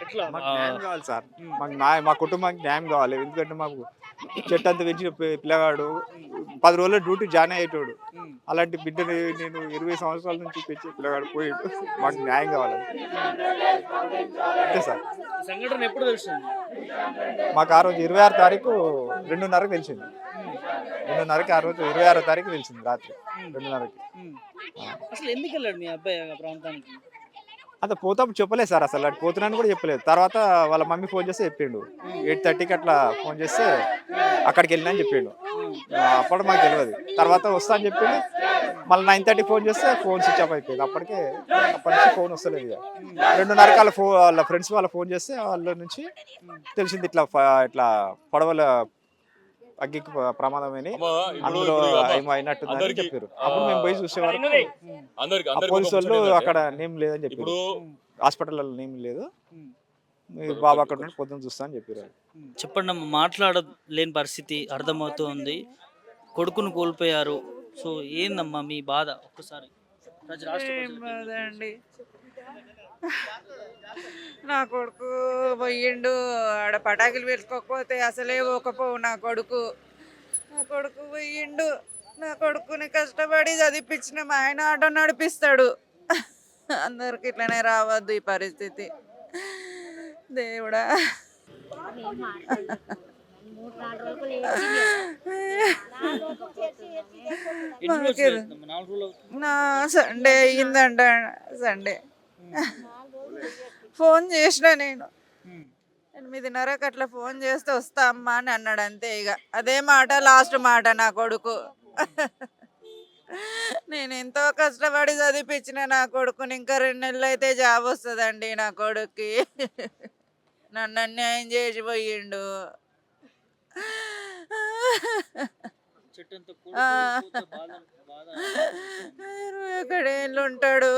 ఎట్లా? మాకు న్యాయం కావాలి సార్. మాకు న్యాయం మా కుటుంబానికి న్యాయం కావాలి. ఎందుకంటే మాకు చెట్టు అంతా పెంచిన పి- పిల్లగాడు పది రోజుల డ్యూటీ జాయిన్ అయ్యేటోడు. అలాంటి బిడ్డని నేను ఇరవై సంవత్సరాల నుంచి పెంచే పిల్లగాడు పోయాడు. మాకు న్యాయం కావాలి. అంతే సార్. ఈ సంఘటన ఎప్పుడు తెలిసింది? మాకు ఆ రోజు ఇరవై ఆరు తారీఖు రెండున్నరకు తెలిసింది. రెండున్నరకి ఆ రోజు ఇరవై ఆరో తారీఖు తెలిసింది రాత్రి రెండున్నరకి. ఉమ్. అసలు ఎందుకు వెళ్ళాడు మీ అబ్బాయి ఆ ప్రాంతానికి? అంత పోతాం చెప్పలేదు సార్ అసలు. అటు పోతున్నాను కూడా చెప్పలేదు. తర్వాత వాళ్ళ మమ్మీ ఫోన్ చేస్తే చెప్పిండు. ఎయిట్ థర్టీకి అట్లా ఫోన్ చేస్తే అక్కడికి వెళ్ళినా అని చెప్పిండు. అప్పుడు మాకు తెలియదు తర్వాత వస్తా అని చెప్పిండు. మళ్ళీ నైన్ థర్టీ ఫోన్ చేస్తే ఫోన్ స్విచ్ ఆఫ్ అయిపోయింది. అప్పటికే అప్పటి నుంచి ఫోన్ వస్తలేదు ఇక. రెండున్నరకి వాళ్ళ ఫోన్ వాళ్ళ ఫ్రెండ్స్ వాళ్ళ ఫోన్ చేస్తే వాళ్ళ నుంచి తెలిసింది ఇట్లా ఇట్లా పడవల అగ్గికి ప్ర- ప్రమాదమని అందులో ఏమో అయినట్టుందని చెప్పారు. అప్పుడు మేము పోయి చూసే వరకు అందరికి ఆ అందరికి పోలీసు వాళ్ళు అక్కడ నేమ్ లేదని చెప్పారు. ఇప్పుడు హాస్పిటల్లో నేమ్ లేదు. బాబా అక్కడ నుండి పొద్దున్న చూస్తా అని చెప్పారు చెప్పండి అమ్మ మాట్లాడలేని పరిస్థితి అర్థమవుతుంది. కొడుకును కోల్పోయారు. సో ఏందమ్మా మీ బాధ? ఒక్కసారి. రాష్ట్ర నా కొడుకు పోయిండు. ఆడ పటాకులు పెట్టుకోకపోతే అసలే ఒకపోవు నా కొడుకు. నా కొడుకు పోయిండు. నా కొడుకుని కష్టపడి చదివిపించిన మా ఆయన ఆటో నడిపిస్తాడు. అందరికి ఇట్లనే రావద్దు ఈ పరిస్థితి. దేవుడా. నా సండే అయ్యిందంట. సండే. ఫోన్ చేసిన నేను. ఎనిమిదిన్నరకు అట్లా ఫోన్ చేస్తే వస్తా అమ్మా అని అన్నాడు అంతే ఇక అదే మాట లాస్ట్ మాట నా కొడుకు. నేను ఎంతో కష్టపడి చదివిపించిన నా కొడుకుని ఇంకా రెండు నెలలు అయితే జాబ్ వస్తుందండి నా కొడుక్కి. నన్ను అన్యాయం చేసి పోయిండు. ఇరవై ఒకడేళ్ళు ఉంటాడు.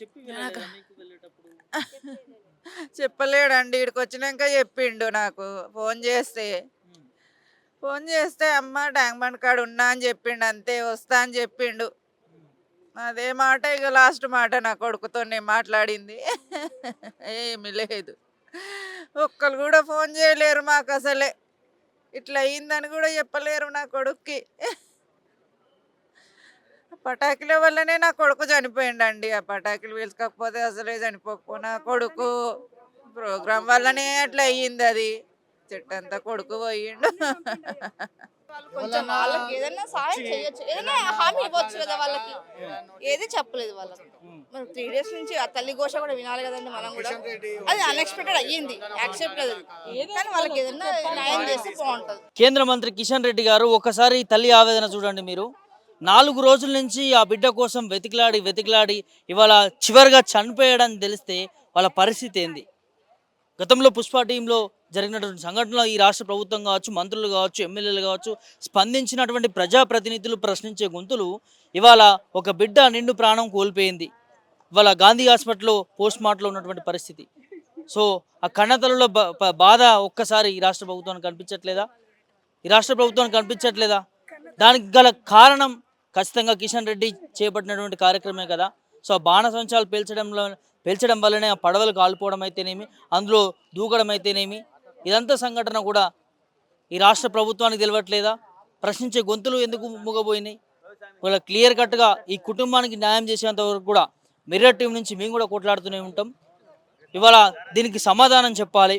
చెప్పి వెళ్ళేటప్పుడు? చెప్పలేడండి ఇక్కడికి వచ్చినాక చెప్పిండు నాకు. ఫోన్ చేస్తే. ఫోన్ చేస్తే అమ్మ ట్యాంక్ బండ్ కాడ ఉన్నా అని చెప్పిండు అంతే వస్తా అని చెప్పిండు. అదే మాట ఇక లాస్ట్ మాట నా కొడుకుతో నేను మాట్లాడింది. ఏమి లేదు. ఒక్కరు కూడా ఫోన్ చేయలేరు మాకు అసలే. ఇట్లా అయిందని కూడా చెప్పలేరు నా కొడుక్కి. పటాకుల వల్లనే నా కొడుకు చనిపోయిండండి. ఆ పటాకులు వేసుకోకపోతే అసలే చనిపోకపో నా కొడుకు? ప్రోగ్రాం వల్లనే అట్లా అయ్యింది అది. చెట్టు అంతా కొడుకు పోయిండు. కొంచెం వాళ్ళకి ఏదైనా సాయం చేయొచ్చు. ఏదైనా హామీ ఇవ్వచ్చు కదా వాళ్ళకి. ఏది చెప్పలేదు వాళ్ళకి. మరి త్రీ డేస్ నుంచి ఆ తల్లి ఘోష కూడా వినాలి కదండి మనం కూడా. అది అన్ఎక్స్పెక్టెడ్ అయ్యింది. యాక్సెప్ట్ కానీ వాళ్ళకి ఏదైనా న్యాయం చేస్తే బాగుంటుంది. కేంద్ర మంత్రి కిషన్ రెడ్డి గారు ఒకసారి ఈ తల్లి ఆవేదన చూడండి మీరు. నాలుగు రోజుల నుంచి ఆ బిడ్డ కోసం వెతికిలాడి వెతికిలాడి ఇవాళ చివరిగా చనిపోయాడని తెలిస్తే వాళ్ళ పరిస్థితి ఏంది? గతంలో పుష్ప టీంలో జరిగినటువంటి సంఘటనలో ఈ రాష్ట్ర ప్రభుత్వం కావచ్చు మంత్రులు కావచ్చు ఎమ్మెల్యేలు కావచ్చు స్పందించినటువంటి ప్రజాప్రతినిధులు ప్రశ్నించే గొంతులు ఇవాళ ఒక బిడ్డ నిండు ప్రాణం కోల్పోయింది. ఇవాళ గాంధీ హాస్పిటల్లో పోస్ట్ మార్టంలో ఉన్నటువంటి పరిస్థితి. సో ఆ కన్నతలలో బాధ ఒక్కసారి ఈ రాష్ట్ర ప్రభుత్వానికి కనిపించట్లేదా? ఈ రాష్ట్ర ప్రభుత్వానికి కనిపించట్లేదా? దానికి గల కారణం ఖచ్చితంగా కిషన్ రెడ్డి చేపట్టినటువంటి కార్యక్రమే కదా. సో ఆ బాణసంచాలు పేల్చడంలో పేల్చడం వల్లనే ఆ పడవలు కాలిపోవడం అయితేనేమి అందులో దూకడం అయితేనేమి ఇదంతా సంఘటన కూడా ఈ రాష్ట్ర ప్రభుత్వానికి తెలియట్లేదా ప్రశ్నించే గొంతులు ఎందుకు మూగబోయినాయి? వాళ్ళ క్లియర్ కట్గా ఈ కుటుంబానికి న్యాయం చేసేంత వరకు కూడా మిర్రర్ టీం నుంచి మేము కూడా కొట్లాడుతూనే ఉంటాం. ఇవాళ దీనికి సమాధానం చెప్పాలి.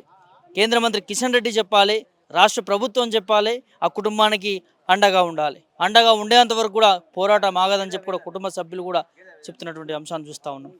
కేంద్ర మంత్రి కిషన్ రెడ్డి చెప్పాలి. రాష్ట్ర ప్రభుత్వం చెప్పాలి. ఆ కుటుంబానికి అండగా ఉండాలి. అండగా ఉండేంత వరకు కూడా పోరాటం ఆగదని చెప్పి కూడా కుటుంబ సభ్యులు కూడా చెప్తున్నటువంటి అంశాన్ని చూస్తూ ఉన్నాం.